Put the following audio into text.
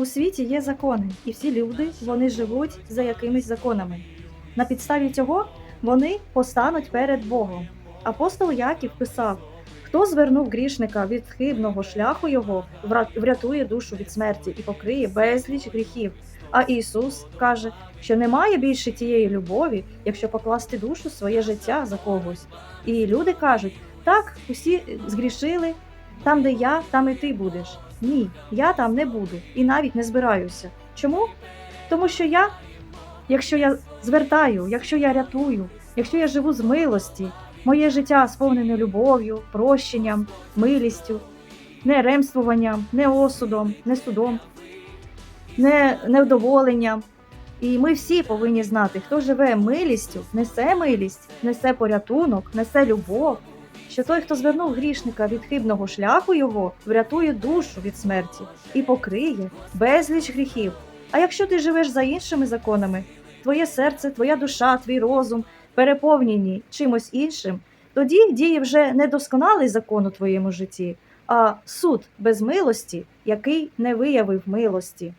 У світі є закони, і всі люди вони живуть за якимись законами. На підставі цього вони постануть перед Богом. Апостол Яків писав: хто звернув грішника від хибного шляху його, врятує душу від смерті і покриє безліч гріхів. А Ісус каже, що немає більше тієї любові, якщо покласти душу своє життя за когось. І люди кажуть: так, усі згрішили, там, де я, там і ти будеш. Ні, я там не буду і навіть не збираюся. Чому? Тому що я, якщо я звертаю, якщо я рятую, якщо я живу з милості, моє життя сповнене любов'ю, прощенням, милістю, не ремствуванням, не осудом, не судом, не невдоволенням. І ми всі повинні знати, хто живе милістю, несе милість, несе порятунок, несе любов. Що той, хто звернув грішника від хибного шляху його, врятує душу від смерті і покриє безліч гріхів. А якщо ти живеш за іншими законами, твоє серце, твоя душа, твій розум переповнені чимось іншим, тоді діє вже не досконалий закон у твоєму житті, а суд без милості, який не виявив милості.